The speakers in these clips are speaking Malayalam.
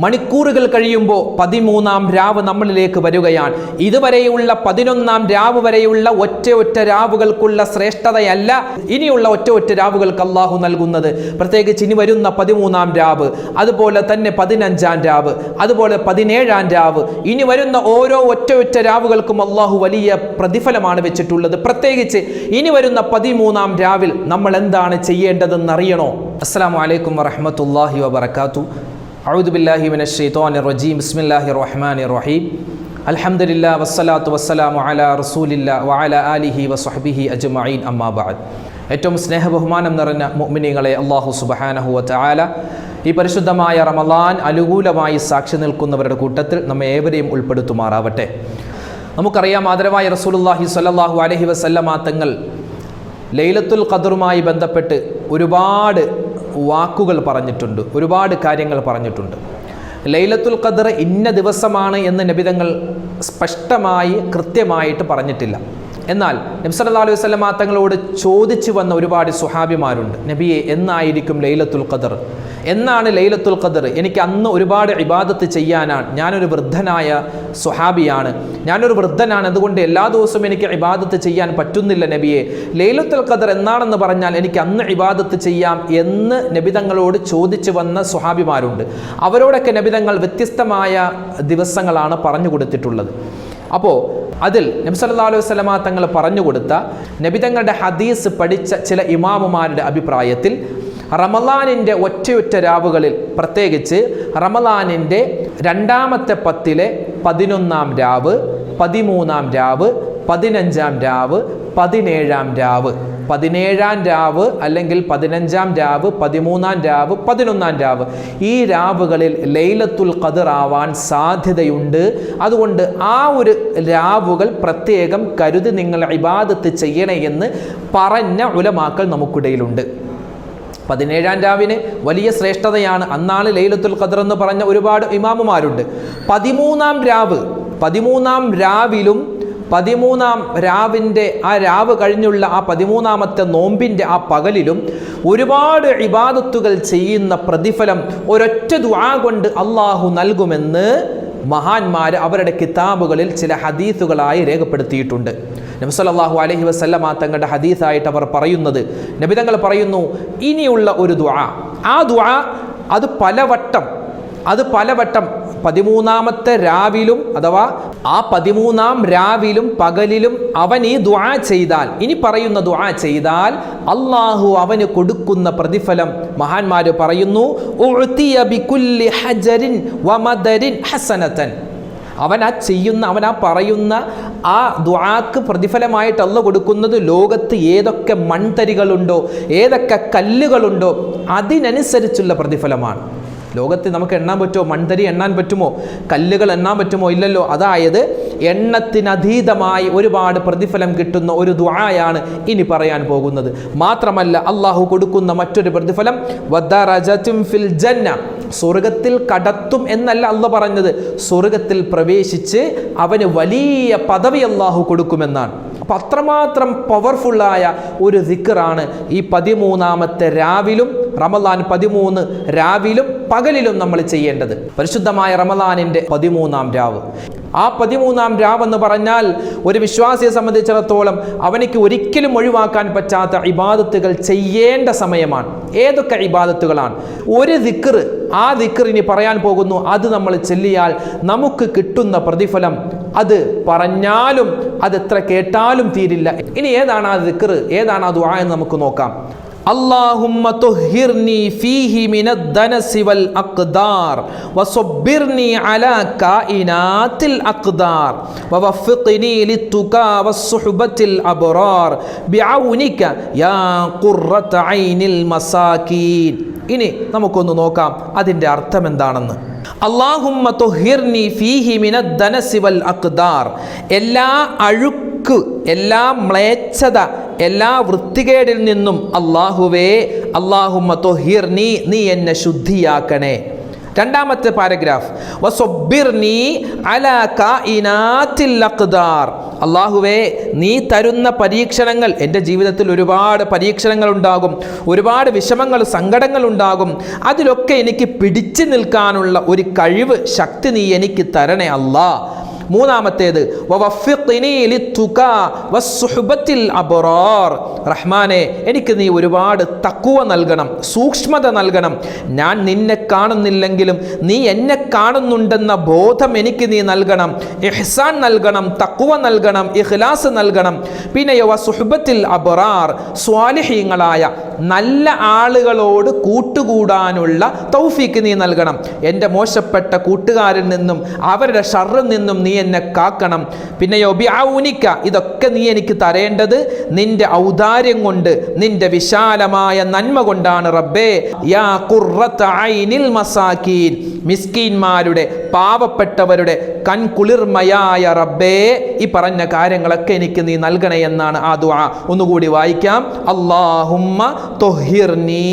മണിക്കൂറുകൾ കഴിയുമ്പോൾ പതിമൂന്നാം രാവ് നമ്മളിലേക്ക് വരികയാണ്. ഇതുവരെയുള്ള പതിനൊന്നാം രാവ് വരെയുള്ള ഒറ്റ ഒറ്റ രാവുകൾക്കുള്ള ശ്രേഷ്ഠതയല്ല ഇനിയുള്ള ഒറ്റ ഒറ്റ രാവുകൾക്ക് അള്ളാഹു നൽകുന്നത്. പ്രത്യേകിച്ച് ഇനി വരുന്ന പതിമൂന്നാം രാവ് അതുപോലെ തന്നെ പതിനഞ്ചാം രാവ് അതുപോലെ പതിനേഴാം രാവ് ഇനി വരുന്ന ഓരോ ഒറ്റ ഒറ്റ രാവുകൾക്കും അള്ളാഹു വലിയ പ്രതിഫലമാണ് വെച്ചിട്ടുള്ളത്. പ്രത്യേകിച്ച് ഇനി വരുന്ന പതിമൂന്നാം രാവിൽ നമ്മൾ എന്താണ് ചെയ്യേണ്ടതെന്ന് അറിയണോ? അസ്സാം വലൈക്കും വറഹമത്തല്ലാഹി വബർക്കാത്തു അഴുദുബില്ലാഹി മിനഷെയ്ത്തോൻ റജീം ബിസ്മില്ലാഹി റഹ്മാൻ റഹീം അൽഹംദുലില്ലാഹി വസ്സലാത്തു വസ്സലാമു അലാ റസൂലില്ല വഅലാ ആലിഹി വസ്വഹ്ബിഹി അജ്മഈൻ അമ്മാ അമ്മാബാദ് ഏറ്റവും സ്നേഹബഹുമാനം നിറഞ്ഞ മുഅ്മിനീങ്ങളെ അല്ലാഹു സുബ്ഹാനഹു വതആല ഈ പരിശുദ്ധമായ റമദാൻ അനുകൂലമായി സാക്ഷി നിൽക്കുന്നവരുടെ കൂട്ടത്തിൽ നമ്മെ ഏവരെയും ഉൾപ്പെടുത്തുമാറാവട്ടെ. നമുക്കറിയാം ആദരവായ റസൂലുള്ളാഹി സ്വല്ലല്ലാഹു അലൈഹി വസല്ലമ തങ്ങൾ ലൈലത്തുൽ ഖദറുമായി ബന്ധപ്പെട്ട് ഒരുപാട് വാക്കുകൾ പറഞ്ഞിട്ടുണ്ട് ഒരുപാട് കാര്യങ്ങൾ പറഞ്ഞിട്ടുണ്ട്. ലൈലത്തുൽ ഖദർ ഇന്ന ദിവസമാണ് എന്ന് നബിതങ്ങൾ സ്പഷ്ടമായി കൃത്യമായിട്ട് പറഞ്ഞിട്ടില്ല. എന്നാൽ നബി സല്ലല്ലാഹു അലൈഹി വസല്ലമ തങ്ങളോട് ചോദിച്ചു വന്ന ഒരുപാട് സുഹാബിമാരുണ്ട്. നബിയെ എന്നായിരിക്കും ലൈലത്തുൽ ഖദർ? എന്നാണ് ലൈലത്തുൽ ഖദർ. എനിക്ക് അന്ന് ഒരുപാട് ഇബാദത്ത് ചെയ്യാനാണ്. ഞാനൊരു വൃദ്ധനായ സുഹാബിയാണ് ഞാനൊരു വൃദ്ധനാണ്. അതുകൊണ്ട് എല്ലാ ദിവസവും എനിക്ക് ഇബാദത്ത് ചെയ്യാൻ പറ്റുന്നില്ല നബിയെ. ലൈലത്തുൽ ഖദർ എന്നാണെന്ന് പറഞ്ഞാൽ എനിക്ക് അന്ന് ഇബാദത്ത് ചെയ്യാം എന്ന് നബിതങ്ങളോട് ചോദിച്ചു വന്ന സുഹാബിമാരുണ്ട് അവരോടൊക്കെ നബിതങ്ങൾ വ്യത്യസ്തമായ ദിവസങ്ങളാണ് പറഞ്ഞു കൊടുത്തിട്ടുള്ളത്. അപ്പോൾ അതിൽ നബി സല്ലല്ലാഹു അലൈഹി വസല്ലമ തങ്ങൾ പറഞ്ഞു കൊടുത്ത നബിതങ്ങളുടെ ഹദീസ് പഠിച്ച ചില ഇമാമുമാരുടെ അഭിപ്രായത്തിൽ റമലാനിന്റെ ഒറ്റയൊറ്റ രാവുകളിൽ പ്രത്യേകിച്ച് റമലാനിന്റെ രണ്ടാമത്തെ പത്തിലെ പതിനൊന്നാം രാവ് പതിമൂന്നാം രാവ് പതിനഞ്ചാം രാവ് പതിനേഴാം രാവ്. പതിനേഴാം രാവ് അല്ലെങ്കിൽ പതിനഞ്ചാം രാവ് പതിമൂന്നാം രാവ് പതിനൊന്നാം രാവ്. ഈ രാവുകളിൽ ലൈലത്തുൽ ഖദർ ആവാൻ സാധ്യതയുണ്ട്. അതുകൊണ്ട് ആ ഒരു രാവുകൾ പ്രത്യേകം കരുതി നിങ്ങൾ ഇബാദത്ത് ചെയ്യണേ എന്ന് പറഞ്ഞ ഉലമാക്കൾ നമുക്കിടയിലുണ്ട്. പതിനേഴാം രാവിന് വലിയ ശ്രേഷ്ഠതയാണ്. അന്നാണ് ലൈലത്തുൽ ഖദർ എന്ന് പറഞ്ഞ ഒരുപാട് ഇമാമുമാരുണ്ട്. പതിമൂന്നാം രാവ് പതിമൂന്നാം രാവിലും പതിമൂന്നാം രാവിന്റെ ആ രാവ് കഴിഞ്ഞുള്ള ആ പതിമൂന്നാമത്തെ നോമ്പിന്റെ ആ പകലിലും ഒരുപാട് ഇബാദത്തുകൾ ചെയ്യുന്ന പ്രതിഫലം ഒരൊറ്റ ദുആ കൊണ്ട് അള്ളാഹു നൽകുമെന്ന് മഹാന്മാർ അവരുടെ കിതാബുകളിൽ ചില ഹദീസുകളായി രേഖപ്പെടുത്തിയിട്ടുണ്ട്. നബി അലഹി വസല്ലമ തങ്ങളുടെ ഹദീസായിട്ട് അവർ പറയുന്നത് നബിതങ്ങൾ പറയുന്നു ഇനിയുള്ള ഒരു ദുആ. ആ ദുആ അത് പലവട്ടം അത് പലവട്ടം പതിമൂന്നാമത്തെ രാവിലും അഥവാ ആ പതിമൂന്നാം രാവിലും പകലിലും അവൻ ഈ ദുആ ചെയ്താൽ ഇനി പറയുന്ന ദുആ ചെയ്താൽ അള്ളാഹു അവന് കൊടുക്കുന്ന പ്രതിഫലം മഹാന്മാർ പറയുന്നു ഹസനതൻ. അവൻ ആ ചെയ്യുന്ന അവൻ ആ പറയുന്ന ആ ദ്വാക്ക് പ്രതിഫലമായിട്ട് അല്ല കൊടുക്കുന്നത്. ലോകത്ത് ഏതൊക്കെ മൺതരികളുണ്ടോ ഏതൊക്കെ കല്ലുകളുണ്ടോ അതിനനുസരിച്ചുള്ള പ്രതിഫലമാണ്. ലോകത്ത് നമുക്ക് എണ്ണാൻ പറ്റുമോ? മൺതരി എണ്ണാൻ പറ്റുമോ? കല്ലുകൾ എണ്ണാൻ പറ്റുമോ? ഇല്ലല്ലോ. അതായത് എണ്ണത്തിനതീതമായി ഒരുപാട് പ്രതിഫലം കിട്ടുന്ന ഒരു ദുആയാണ് ഇനി പറയാൻ പോകുന്നത്. മാത്രമല്ല അള്ളാഹു കൊടുക്കുന്ന മറ്റൊരു പ്രതിഫലം ഫിൽ ജന്ന. സ്വർഗത്തിൽ കടത്തും എന്നല്ല അള്ള പറഞ്ഞത്. സ്വർഗത്തിൽ പ്രവേശിച്ച് അവന് വലിയ പദവി അള്ളാഹു കൊടുക്കുമെന്നാണ്. അപ്പം അത്രമാത്രം പവർഫുള്ളായ ഒരു ദിക്കറാണ് ഈ പതിമൂന്നാമത്തെ രാവിലും റമലാൻ പതിമൂന്ന് രാവിലും പകലിലും നമ്മൾ ചെയ്യേണ്ടത്. പരിശുദ്ധമായ റമലാനിന്റെ പതിമൂന്നാം രാവ്. ആ പതിമൂന്നാം രാവ് എന്ന് പറഞ്ഞാൽ ഒരു വിശ്വാസിയെ സംബന്ധിച്ചിടത്തോളം അവനിക്ക് ഒരിക്കലും ഒഴിവാക്കാൻ പറ്റാത്ത ഇബാദത്തുകൾ ചെയ്യേണ്ട സമയമാണ്. ഏതൊക്കെ ഇബാദത്തുകളാണ്? ഒരു ദിക്കർ ആ ദിക്കർ ഇനി പറയാൻ പോകുന്നു അത് നമ്മൾ ചെല്ലിയാൽ നമുക്ക് കിട്ടുന്ന പ്രതിഫലം അത് പറഞ്ഞാലും അത് എത്ര കേട്ടാലും തീരില്ല. ഇനി ഏതാണ് ആ ദിക്കർ ഏതാണ് ആ ദുആ എന്ന് നമുക്ക് നോക്കാം. اللهم طهرني فيه من الدنس والأقدار وصبرني على كائنات الأقدار ووفقني للتقى والصحبة الأبرار بعونك يا قرة عين المساكين ഇനി നമുക്കൊന്ന് നോക്കാം അതിൻ്റെ അർത്ഥം എന്താണെന്ന് അള്ളാഹുമ്മ തൊഹിർനി ഫീഹി മിന ധനസിവൽ അക്ദാർ എല്ലാ അഴുക്ക് എല്ലാ മ്ലേച്ഛത എല്ലാ വൃത്തികേടിൽ നിന്നും അള്ളാഹുവേ അള്ളാഹുമ്മ തൊഹിർനി നീ എന്നെ ശുദ്ധിയാക്കണേ. രണ്ടാമത്തെ പാരഗ്രാഫ് വസൊബിർനി അള്ളാഹുവേ നീ തരുന്ന പരീക്ഷണങ്ങൾ എന്റെ ജീവിതത്തിൽ ഒരുപാട് പരീക്ഷണങ്ങൾ ഉണ്ടാകും ഒരുപാട് വിഷമങ്ങൾ സങ്കടങ്ങൾ ഉണ്ടാകും. അതിലൊക്കെ എനിക്ക് പിടിച്ചു നിൽക്കാനുള്ള ഒരു കഴിവ് ശക്തി നീ എനിക്ക് തരണേ അല്ലാ മൂന്നാമത്തേത്. റഹ്മാനെ എനിക്ക് നീ ഒരുപാട് തക്കുവ നൽകണം സൂക്ഷ്മത നൽകണം. ഞാൻ നിന്നെ കാണുന്നില്ലെങ്കിലും നീ എന്നെ കാണുന്നുണ്ടെന്ന ബോധം എനിക്ക് നീ നൽകണം. ഇഹ്സാൻ നൽകണം തക്കുവ നൽകണം ഇഖ്ലാസ് നൽകണം. പിന്നെയോ സുഹബത്തിൽ അബറാർ സ്വാലിഹീങ്ങളായ നല്ല ആളുകളോട് കൂട്ടുകൂടാനുള്ള തൗഫീക്ക് നീ നൽകണം. എന്റെ മോശപ്പെട്ട കൂട്ടുകാരിൽ നിന്നും അവരുടെ ഷറിൽ നിന്നും നീ എന്നെ കാക്കണം. പിന്നെയോ ബിഔനിക്ക ഇതൊക്കെ നീ എനിക്ക് തരേണ്ടത് നിന്റെ ഔദാര്യം കൊണ്ട് നിന്റെ വിശാലമായ നന്മ കൊണ്ടാണ് റബ്ബേ. യാ ഐനിൽ മസാക്കീൻ മിസ്കീന്മാരുടെ പാവപ്പെട്ടവരുടെ കൺകുളിർമയായ റബ്ബേ ഈ പറഞ്ഞ കാര്യങ്ങളൊക്കെ എനിക്ക് നീ നൽകണേ എന്നാണ് ആ ദുആ. ഒന്നുകൂടി വായിക്കാം. അല്ലാഹുമ്മ തൊഹിർനി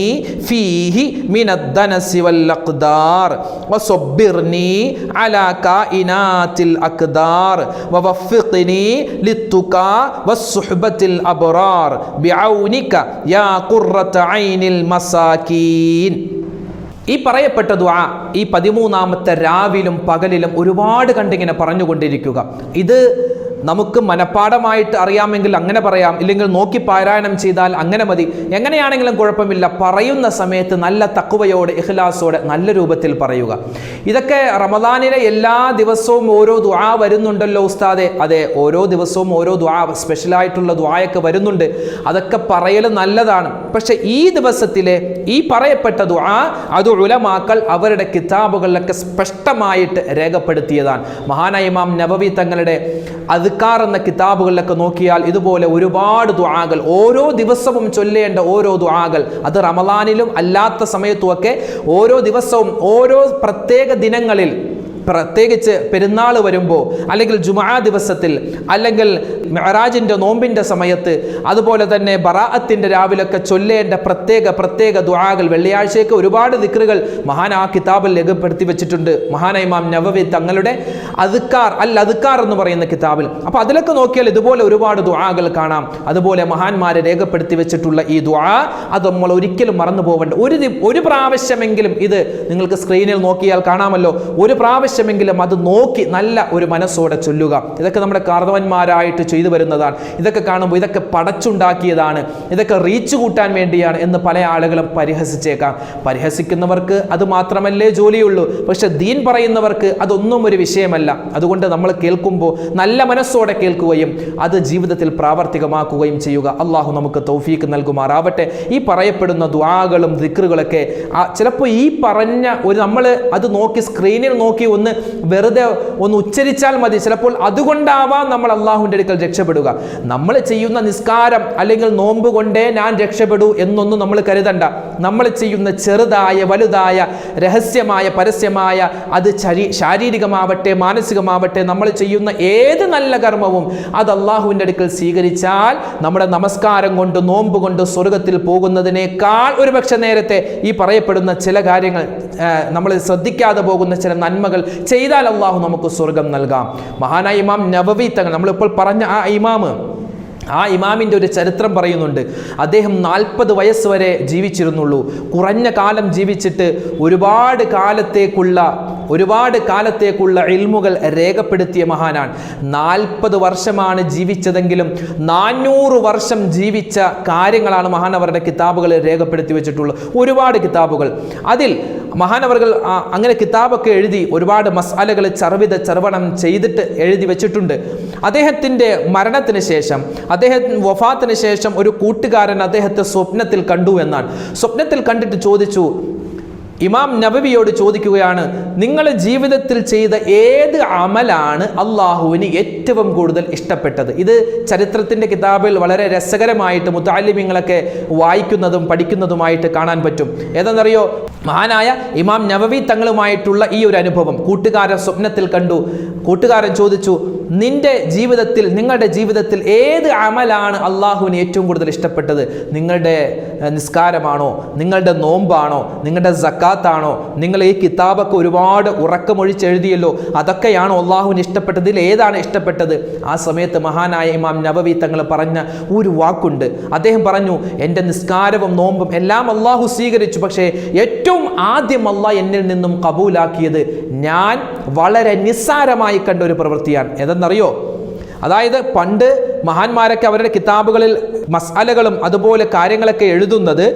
ഫീഹി മിനദ്ദനസി അഖ്ദാർ വസബ്ബിർനി അലാ കായിനാത്തിൽ അഖ്ദാർ വവഫിഖ്നി ലിത്തുഖാ വസ്സുഹ്ബത്തിൽ അബ്റാർ ബിഔനിക യാ ഖുർറത ഐനിൽ മസാകീൻ. ഈ പറയപ്പെട്ട ദ്വാ ഈ പതിമൂന്നാമത്തെ രാവിലും പകലിലും ഒരുപാട് കണ്ടിങ്ങനെ പറഞ്ഞുകൊണ്ടിരിക്കുക. ഇത് നമുക്ക് മനഃപ്പാടമായിട്ട് അറിയാമെങ്കിൽ അങ്ങനെ പറയാം. ഇല്ലെങ്കിൽ നോക്കി പാരായണം ചെയ്താൽ അങ്ങനെ മതി. എങ്ങനെയാണെങ്കിലും കുഴപ്പമില്ല. പറയുന്ന സമയത്ത് നല്ല തക്കുവയോടെ ഇഖ്ലാസോടെ നല്ല രൂപത്തിൽ പറയുക. ഇതൊക്കെ റമദാനിലെ എല്ലാ ദിവസവും ഓരോ ദ്വാ വരുന്നുണ്ടല്ലോ ഉസ്താദെ. അതെ ഓരോ ദിവസവും ഓരോ ദ്വാ സ്പെഷ്യലായിട്ടുള്ള ദ്വായൊക്കെ വരുന്നുണ്ട്. അതൊക്കെ പറയൽ നല്ലതാണ്. പക്ഷെ ഈ ദിവസത്തിലെ ഈ പറയപ്പെട്ട ദ്വാ അത് ഉലമാക്കൾ അവരുടെ കിതാബുകളിലൊക്കെ സ്പഷ്ടമായിട്ട് രേഖപ്പെടുത്തിയതാണ്. മഹാനായ ഇമാം നബവി തങ്ങളുടെ അദ്ക്കാർ എന്ന കിതാബുകളിലൊക്കെ നോക്കിയാൽ ഇതുപോലെ ഒരുപാട് ദുആകൾ ഓരോ ദിവസവും ചൊല്ലേണ്ട ഓരോ ദുആകൾ. അത് റമദാനിലും അല്ലാത്ത സമയത്തുമൊക്കെ ഓരോ ദിവസവും ഓരോ പ്രത്യേക ദിനങ്ങളിൽ പ്രത്യേകിച്ച് പെരുന്നാൾ വരുമ്പോൾ അല്ലെങ്കിൽ ജുമാ ദിവസത്തിൽ അല്ലെങ്കിൽ മെഹറാജിന്റെ നോമ്പിന്റെ സമയത്ത് അതുപോലെ തന്നെ ബറാഅത്തിന്റെ രാവിലൊക്കെ ചൊല്ലേണ്ട പ്രത്യേക പ്രത്യേക ദുആകൾ വെള്ളിയാഴ്ചയൊക്കെ ഒരുപാട് ദിക്റുകൾ മഹാൻ ആ കിതാബിൽ രേഖപ്പെടുത്തി വെച്ചിട്ടുണ്ട്. മഹാനൈമാം നവവി തങ്ങളുടെ അതുക്കാർ അൽ അതുക്കാർ എന്ന് പറയുന്ന കിതാബിൽ. അപ്പോൾ അതിലൊക്കെ നോക്കിയാൽ ഇതുപോലെ ഒരുപാട് ദുആകൾ കാണാം. അതുപോലെ മഹാന്മാരെ രേഖപ്പെടുത്തി വെച്ചിട്ടുള്ള ഈ ദുആ അത് നമ്മൾ ഒരിക്കലും മറന്നു പോകേണ്ട ഒരു ഒരു പ്രാവശ്യമെങ്കിലും ഇത് നിങ്ങൾക്ക് സ്ക്രീനിൽ നോക്കിയാൽ കാണാമല്ലോ. ഒരു പ്രാവശ്യമെങ്കിലും അത് നോക്കി നല്ല ഒരു മനസ്സോടെ ചൊല്ലുക. ഇതൊക്കെ നമ്മുടെ കാർന്നവന്മാരായിട്ട് ചെയ്തു വരുന്നതാണ്. ഇതൊക്കെ കാണുമ്പോൾ ഇതൊക്കെ പടച്ചുണ്ടാക്കിയതാണ്. ഇതൊക്കെ റീച്ച് കൂട്ടാൻ വേണ്ടിയാണ് എന്ന് പല ആളുകളും പരിഹസിച്ചേക്കാം. പരിഹസിക്കുന്നവർക്ക് അത് മാത്രമല്ലേ ജോലിയുള്ളൂ. പക്ഷെ ദീൻ പറയുന്നവർക്ക് അതൊന്നും ഒരു വിഷയമല്ല. അതുകൊണ്ട് നമ്മൾ കേൾക്കുമ്പോൾ നല്ല മനസ്സോടെ കേൾക്കുകയും അത് ജീവിതത്തിൽ പ്രാവർത്തികമാക്കുകയും ചെയ്യുക. അള്ളാഹു നമുക്ക് തൗഫീക്ക് നൽകുമാറാവട്ടെ. ഈ പറയപ്പെടുന്ന ദ്വാകളും ദിക്റുകളൊക്കെ ചിലപ്പോൾ ഈ പറഞ്ഞ ഒരു നമ്മൾ അത് നോക്കി സ്ക്രീനിൽ നോക്കി ഒന്ന് വെറുതെ ഒന്ന് ഉച്ചരിച്ചാൽ മതി. ചിലപ്പോൾ അതുകൊണ്ടാവാം നമ്മൾ അള്ളാഹുവിന്റെ അടുക്കൽ രക്ഷപ്പെടുക. നമ്മൾ ചെയ്യുന്ന നിസ്കാരം അല്ലെങ്കിൽ നോമ്പ് കൊണ്ടേ ഞാൻ രക്ഷപ്പെടൂ എന്നൊന്നും നമ്മൾ കരുതണ്ട. നമ്മൾ ചെയ്യുന്ന ചെറുതായ വലുതായ രഹസ്യമായ പരസ്യമായ അത് ശരീ ശാരീരികമാവട്ടെ മാനസികമാവട്ടെ നമ്മൾ ചെയ്യുന്ന ഏത് നല്ല കർമ്മവും അത് അള്ളാഹുവിന്റെ അടുക്കൽ സ്വീകരിച്ചാൽ നമ്മുടെ നമസ്കാരം കൊണ്ട് നോമ്പ് കൊണ്ട് സ്വർഗത്തിൽ പോകുന്നതിനേക്കാൾ ഒരുപക്ഷെ നേരത്തെ ഈ പറയപ്പെടുന്ന ചില കാര്യങ്ങൾ നമ്മൾ ശ്രദ്ധിക്കാതെ പോകുന്ന ചില നന്മകൾ ചെയ്താൽ അള്ളാഹു നമുക്ക് സ്വർഗം നൽകാം. മഹാനായ ഇമാം നവവി തങ്ങൾ നമ്മളിപ്പോൾ പറഞ്ഞ ആ ഇമാമ് ആ ഇമാമിന്റെ ഒരു ചരിത്രം പറയുന്നുണ്ട്. അദ്ദേഹം നാൽപ്പത് വയസ്സ് വരെ ജീവിച്ചിരുന്നുള്ളൂ. കുറഞ്ഞ കാലം ജീവിച്ചിട്ട് ഒരുപാട് കാലത്തേക്കുള്ള ഒരുപാട് കാലത്തേക്കുള്ള ഇൽമുകൾ രേഖപ്പെടുത്തിയ മഹാനാണ്. നാൽപ്പത് വർഷമാണ് ജീവിച്ചതെങ്കിലും നാനൂറ് വർഷം ജീവിച്ച കാര്യങ്ങളാണ് മഹാനവരുടെ കിതാബുകൾ രേഖപ്പെടുത്തി വെച്ചിട്ടുള്ളത്. ഒരുപാട് കിതാബുകൾ. അതിൽ മഹാനവറുകൾ അങ്ങനെ കിതാബൊക്കെ എഴുതി ഒരുപാട് മസാലകൾ ചർവിത ചർവണം ചെയ്തിട്ട് എഴുതി വെച്ചിട്ടുണ്ട്. അദ്ദേഹത്തിന്റെ മരണത്തിന് ശേഷം അദ്ദേഹത്തിന് വഫാത്തിന് ശേഷം ഒരു കൂട്ടുകാരൻ അദ്ദേഹത്തെ സ്വപ്നത്തിൽ കണ്ടു എന്നാണ്. സ്വപ്നത്തിൽ കണ്ടിട്ട് ചോദിച്ചു ഇമാം നബവിയോട് ചോദിക്കുകയാണ് നിങ്ങൾ ജീവിതത്തിൽ ചെയ്ത ഏത് അമലാണ് അള്ളാഹുവിന് ഏറ്റവും കൂടുതൽ ഇഷ്ടപ്പെട്ടത്? ഇത് ചരിത്രത്തിന്റെ കിതാബിൽ വളരെ രസകരമായിട്ട് മുത്താലിമ്യങ്ങളൊക്കെ വായിക്കുന്നതും പഠിക്കുന്നതുമായിട്ട് കാണാൻ പറ്റും. ഏതെന്നറിയോ? മഹാനായ ഇമാം നബവി തങ്ങളുമായിട്ടുള്ള ഈ ഒരു അനുഭവം. കൂട്ടുകാരൻ സ്വപ്നത്തിൽ കണ്ടു. കൂട്ടുകാരൻ ചോദിച്ചു നിന്റെ ജീവിതത്തിൽ നിങ്ങളുടെ ജീവിതത്തിൽ ഏത് അമലാണ് അള്ളാഹുവിന് ഏറ്റവും കൂടുതൽ ഇഷ്ടപ്പെട്ടത്? നിങ്ങളുടെ നിസ്കാരമാണോ? നിങ്ങളുടെ നോമ്പാണോ? നിങ്ങളുടെ സക്കാ സ്വലാത്താണോ നിങ്ങൾ ഈ കിതാബൊക്കെ ഒരുപാട് ഉറക്കമൊഴിച്ചെഴുതിയല്ലോ. അതൊക്കെയാണോ അള്ളാഹുവിന് ഇഷ്ടപ്പെട്ടതിൽ ഏതാണ് ഇഷ്ടപ്പെട്ടത്? ആ സമയത്ത് മഹാനായ ഇമാം നബവി തങ്ങൾ പറഞ്ഞ ഒരു വാക്കുണ്ട്. അദ്ദേഹം പറഞ്ഞു എന്റെ നിസ്കാരവും നോമ്പും എല്ലാം അള്ളാഹു സ്വീകരിച്ചു. പക്ഷേ ഏറ്റവും ആദ്യം അള്ളാഹ് എന്നിൽ നിന്നും കബൂലാക്കിയത് ഞാൻ വളരെ നിസ്സാരമായി കണ്ട ഒരു പ്രവൃത്തിയാണ്. ഏതെന്നറിയോ? അതായത് പണ്ട് മഹാന്മാരൊക്കെ അവരുടെ കിതാബുകളിൽ മസാലകളും അതുപോലെ കാര്യങ്ങളൊക്കെ എഴുതുന്നത്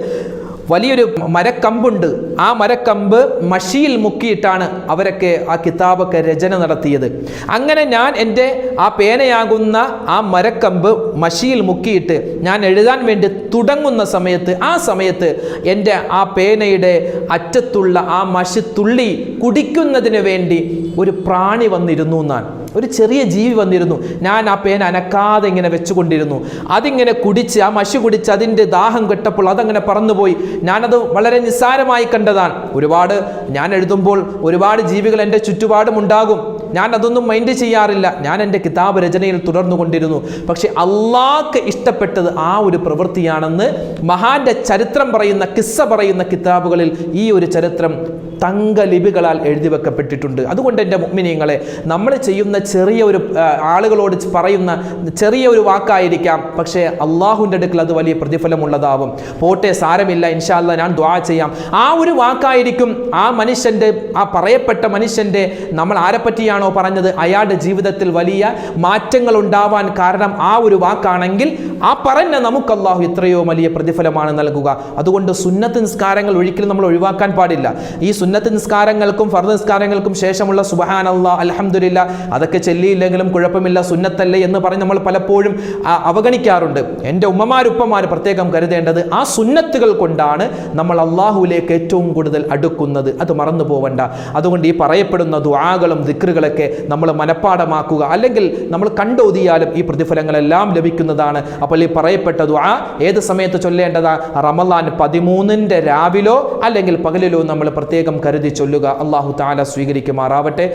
വലിയൊരു മരക്കമ്പുണ്ട്. ആ മരക്കമ്പ് മഷിയിൽ മുക്കിയിട്ടാണ് അവരൊക്കെ ആ കിതാബൊക്കെ രചന നടത്തിയത്. അങ്ങനെ ഞാൻ എന്റെ ആ പേനയാകുന്ന ആ മരക്കമ്പ് മഷിയിൽ മുക്കിയിട്ട് ഞാൻ എഴുതാൻ വേണ്ടി തുടങ്ങുന്ന സമയത്ത് ആ സമയത്ത് എന്റെ ആ പേനയുടെ അറ്റത്തുള്ള ആ മഷി തുള്ളി കുടിക്കുന്നതിന് വേണ്ടി ഒരു പ്രാണി വന്നിരുന്നു എന്നാണ്. ഒരു ചെറിയ ജീവി വന്നിരുന്നു. ഞാൻ ആ പേന അനക്കാതെ ഇങ്ങനെ വെച്ചുകൊണ്ടിരുന്നു. അതിങ്ങനെ കുടിച്ച് ആ മഷി കുടിച്ച് അതിന്റെ ദാഹം കെട്ടപ്പോൾ അതങ്ങനെ പറന്നുപോയി. ഞാനത് വളരെ നിസ്സാരമായി കണ്ടതാണ്. ഒരുപാട് ഞാൻ എഴുതുമ്പോൾ ഒരുപാട് ജീവികൾ എന്റെ ചുറ്റുപാടും ഉണ്ടാകും. ഞാൻ അതൊന്നും മൈൻഡ് ചെയ്യാറില്ല. ഞാൻ എന്റെ കിതാബ് രചനയിൽ തുടർന്നു കൊണ്ടിരുന്നു പക്ഷെ അള്ളാഹ്ക്ക് ഇഷ്ടപ്പെട്ടത് ആ ഒരു പ്രവൃത്തിയാണെന്ന് മഹാന്റെ ചരിത്രം പറയുന്ന കിസ്സ പറയുന്ന കിതാബുകളിൽ ഈ ഒരു ചരിത്രം തങ്ക ലിപികളാൽ എഴുതി വെക്കപ്പെട്ടിട്ടുണ്ട്. അതുകൊണ്ട് എന്റെ മുഗ്മിനിയങ്ങളെ നമ്മൾ ചെയ്യുന്ന ചെറിയ ഒരു ആളുകളോട് പറയുന്ന ചെറിയ ഒരു വാക്കായിരിക്കാം. പക്ഷേ അള്ളാഹുവിന്റെ അടുക്കൽ അത് വലിയ പ്രതിഫലമുള്ളതാവും. പോട്ടെ സാരമില്ല ഇൻഷാല്ല ഞാൻ ദ്വാ ചെയ്യാം. ആ ഒരു വാക്കായിരിക്കും ആ മനുഷ്യന്റെ ആ പറയപ്പെട്ട മനുഷ്യന്റെ നമ്മൾ ആരെപ്പറ്റിയാണോ പറഞ്ഞത്? അയാളുടെ ജീവിതത്തിൽ വലിയ മാറ്റങ്ങൾ ഉണ്ടാവാൻ കാരണം ആ ഒരു വാക്കാണെങ്കിൽ ആ പറഞ്ഞ നമുക്ക് അള്ളാഹു എത്രയോ വലിയ പ്രതിഫലമാണ് നൽകുക. അതുകൊണ്ട് സുന്നത്ത് നിസ്കാരങ്ങൾ ഒരിക്കലും നമ്മൾ ഒഴിവാക്കാൻ പാടില്ല. ഈ സുന്നത്ത് നിസ്കാരങ്ങൾക്കും ഫർദ് നിസ്കാരങ്ങൾക്കും ശേഷമുള്ള അള്ളാ അലഹമുല്ല അതൊക്കെ ചെല്ലിയില്ലെങ്കിലും കുഴപ്പമില്ല സുന്നത്തല്ലേ എന്ന് പറഞ്ഞ് നമ്മൾ പലപ്പോഴും അവഗണിക്കാറുണ്ട്. എന്റെ ഉമ്മമാരുപ്പമാർ പ്രത്യേകം കരുതേണ്ടത് ആ സുന്നത്തുകൾ കൊണ്ടാണ് നമ്മൾ അള്ളാഹുവിലേക്ക് ഏറ്റവും കൂടുതൽ അടുക്കുന്നത്. അത് മറന്നു പോവണ്ട. അതുകൊണ്ട് ഈ പറയപ്പെടുന്ന ദുആകളും ദിക്റുകളൊക്കെ നമ്മൾ മനഃപ്പാടമാക്കുക അല്ലെങ്കിൽ നമ്മൾ കണ്ടോതിയാലും ഈ പ്രതിഫലങ്ങളെല്ലാം ലഭിക്കുന്നതാണ്. അപ്പോൾ ഈ പറയപ്പെട്ട ദുആ ഏത് സമയത്ത് ചൊല്ലേണ്ടതാ? റമലാൻ പതിമൂന്നിന്റെ രാവിലോ അല്ലെങ്കിൽ പകലിലോ നമ്മൾ പ്രത്യേകം കരുതി ചൊല്ലുക അള്ളാഹു താല സ്വീകരിക്കുമാറാവട്ടെ.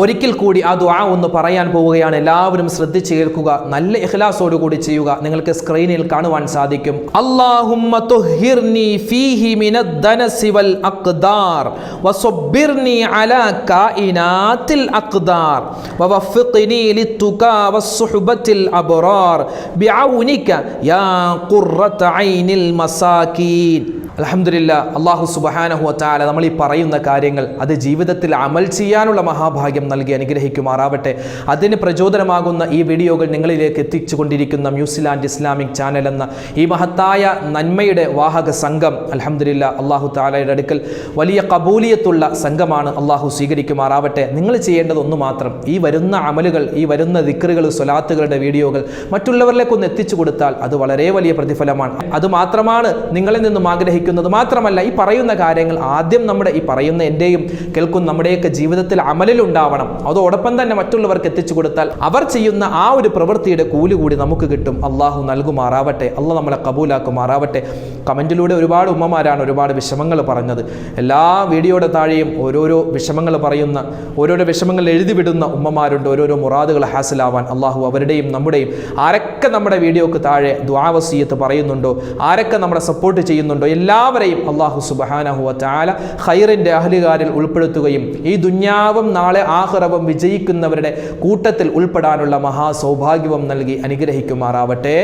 ഒരിക്കൽ കൂടി ആ ദുആ ഒന്ന് പറയാൻ പോവുകയാണ്. എല്ലാവരും ശ്രദ്ധിച്ച് കേൾക്കുക നല്ല ഇഖ്ലാസോട് കൂടി ചെയ്യുക നിങ്ങൾക്ക് സ്ക്രീനിൽ കാണുവാൻ സാധിക്കും. അല്ലാഹുമ്മ തുഹിർനി ഫീഹി മിനദ്ദനസി വൽ അഖ്ദാർ വസബ്ബിർനി അലാ കായിനാത്തിൽ അഖ്ദാർ വവഫിഖ്നി ലിത്തുകാ വസ്സുഹബത്തിൽ അബ്റാർ ബിഔനിക യാ ഖുർറത ഐനിൽ മസാകീൻ. അലഹമില്ല അള്ളാഹു സുബഹാനഹു വത്താല നമ്മൾ ഈ പറയുന്ന കാര്യങ്ങൾ അത് ജീവിതത്തിൽ അമൽ ചെയ്യാനുള്ള മഹാഭാഗ്യം നൽകി അനുഗ്രഹിക്കുമാറാവട്ടെ. അതിന് പ്രചോദനമാകുന്ന ഈ വീഡിയോകൾ നിങ്ങളിലേക്ക് എത്തിച്ചു കൊണ്ടിരിക്കുന്ന ന്യൂസിലാൻഡ് ഇസ്ലാമിക് ചാനൽ എന്ന ഈ മഹത്തായ നന്മയുടെ വാഹക സംഘം അലഹമില്ല അള്ളാഹു താലയുടെ അടുക്കൽ വലിയ കബൂലിയത്തുള്ള സംഘമാണ് അള്ളാഹു സ്വീകരിക്കുമാറാവട്ടെ. നിങ്ങൾ ചെയ്യേണ്ടത് ഒന്ന് മാത്രം ഈ വരുന്ന അമലുകൾ ഈ വരുന്ന ദിക്കറുകൾ സ്വലാത്തുകളുടെ വീഡിയോകൾ മറ്റുള്ളവരിലേക്കൊന്ന് എത്തിച്ചു കൊടുത്താൽ അത് വളരെ വലിയ പ്രതിഫലമാണ്. അതുമാത്രമാണ് നിങ്ങളിൽ നിന്നും ആഗ്രഹിക്കുന്നത് മാത്രമല്ല ഈ പറയുന്ന കാര്യങ്ങൾ ആദ്യം നമ്മുടെ ഈ പറയുന്ന എന്റെയും കേൾക്കുന്ന നമ്മുടെയൊക്കെ ജീവിതത്തിൽ അമലിൽ ഉണ്ടാവണം. അതോടൊപ്പം തന്നെ മറ്റുള്ളവർക്ക് എത്തിച്ചു കൊടുത്താൽ അവർ ചെയ്യുന്ന ആ ഒരു പ്രവൃത്തിയുടെ കൂലി കൂടി നമുക്ക് കിട്ടും. അള്ളാഹു നൽകുമാറാവട്ടെ. അള്ളാഹ് നമ്മളെ കബൂലാക്കുമാറാവട്ടെ. കമന്റിലൂടെ ഒരുപാട് ഉമ്മമാരാണ് ഒരുപാട് വിഷമങ്ങൾ പറഞ്ഞത്. എല്ലാ വീഡിയോയുടെ താഴെയും ഓരോരോ വിഷമങ്ങൾ പറയുന്ന ഓരോരോ വിഷമങ്ങൾ എഴുതി വിടുന്ന ഉമ്മമാരുണ്ട്. ഓരോരോ മുറാദുകൾ ഹാസിലാവാൻ അള്ളാഹു അവരുടെയും നമ്മുടെയും ആരൊക്കെ നമ്മുടെ വീഡിയോക്ക് താഴെ ദ്വാവസീയത്ത് പറയുന്നുണ്ടോ ആരൊക്കെ നമ്മളെ സപ്പോർട്ട് ചെയ്യുന്നുണ്ടോ എല്ലാവരെയും അള്ളാഹു സുബഹാനഹു വറ്റാല ഖൈറിന്റെ അഹലുകാരിൽ ഉൾപ്പെടുത്തുകയും ഈ ദുന്യാവും നാളെ ആഹ്റവും വിജയിക്കുന്നവരുടെ കൂട്ടത്തിൽ ഉൾപ്പെടാനുള്ള മഹാസൗഭാഗ്യവും നൽകി അനുഗ്രഹിക്കുമാറാവട്ടെ.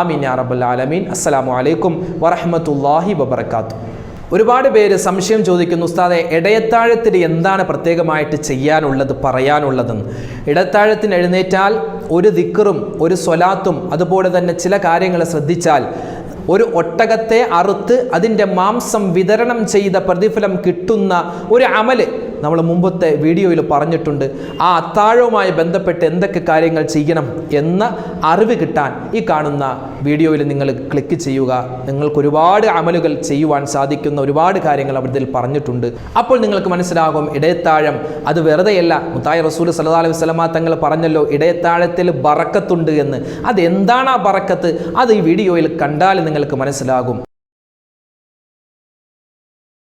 ആമീൻ യാ റബ്ബൽ ആലമീൻ. അസ്സലാമു അലൈക്കും വറഹ്മത്തുള്ളാഹി വബർക്കാത്തു ഒരുപാട് പേര് സംശയം ചോദിക്കുന്നു ഉസ്താദെ ഇടയത്താഴത്തിന് എന്താണ് പ്രത്യേകമായിട്ട് ചെയ്യാനുള്ളത് പറയാനുള്ളതെന്ന്? ഇടത്താഴത്തിന് എഴുന്നേറ്റാൽ ഒരു ദിക്കറും ഒരു സ്വലാത്തും അതുപോലെ തന്നെ ചില കാര്യങ്ങൾ ശ്രദ്ധിച്ചാൽ ഒരു ഒട്ടകത്തെ അറുത്ത് അതിന്റെ മാംസം വിതരണം ചെയ്ത പ്രതിഫലം കിട്ടുന്ന ഒരു അമൽ. നമ്മൾ മുമ്പത്തെ വീഡിയോയിൽ പറഞ്ഞിട്ടുണ്ട് ആ അത്താഴവുമായി ബന്ധപ്പെട്ട് എന്തൊക്കെ കാര്യങ്ങൾ ചെയ്യണം എന്ന അറിവ് കിട്ടാൻ ഈ കാണുന്ന വീഡിയോയിൽ നിങ്ങൾ ക്ലിക്ക് ചെയ്യുക. നിങ്ങൾക്ക് ഒരുപാട് അമലുകൾ ചെയ്യുവാൻ സാധിക്കുന്ന ഒരുപാട് കാര്യങ്ങൾ അവിടത്തിൽ പറഞ്ഞിട്ടുണ്ട്. അപ്പോൾ നിങ്ങൾക്ക് മനസ്സിലാകും ഇടയത്താഴം അത് വെറുതെയല്ല. മുത്തായ റസൂൽ സല്ലല്ലാഹു അലൈഹി വസല്ലമ തങ്ങൾ പറഞ്ഞല്ലോ ഇടയത്താഴത്തിൽ ബറക്കത്തുണ്ട് എന്ന്. അതെന്താണ് ആ ബറക്കത്ത്? അത് ഈ വീഡിയോയിൽ കണ്ടാൽ നിങ്ങൾക്ക് മനസ്സിലാകും.